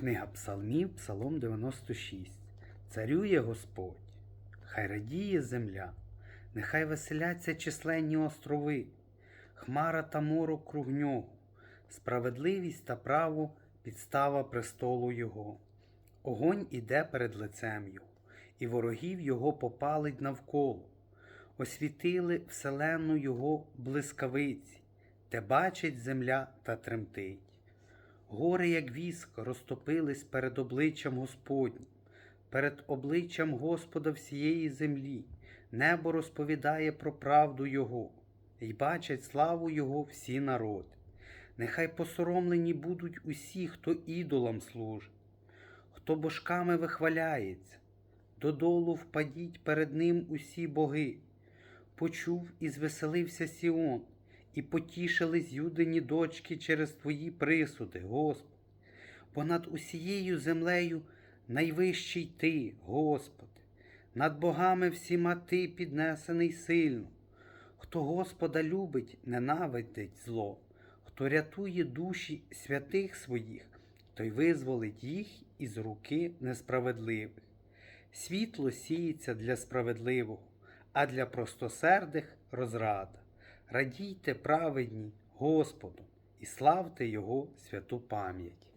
Книга Псалмів, Псалом 96. Царює Господь, хай радіє земля, нехай веселяться численні острови, хмара та морок круг нього, справедливість та право підстава престолу Його. Огонь іде перед лицем Його, і ворогів Його попалить навколо. Освітили вселенну Його блискавиці, те бачить земля та тремтить. Гори, як віск, розтопились перед обличчям Господнім, перед обличчям Господа всієї землі. Небо розповідає про правду Його, і бачать славу Його всі народи. Нехай посоромлені будуть усі, хто ідолам служить, хто божками вихваляється, додолу впадіть перед ним усі боги. Почув і звеселився Сіон, і потішились юдині дочки через твої присуди, Господи. Бо над усією землею найвищий Ти, Господи, над богами всіма Ти піднесений сильно. Хто Господа любить, ненавидить зло, хто рятує душі святих своїх, той визволить їх із руки несправедливих. Світло сіється для справедливого, а для простосердих розрада. Радійте праведні Господу і славте Його святу пам'ять.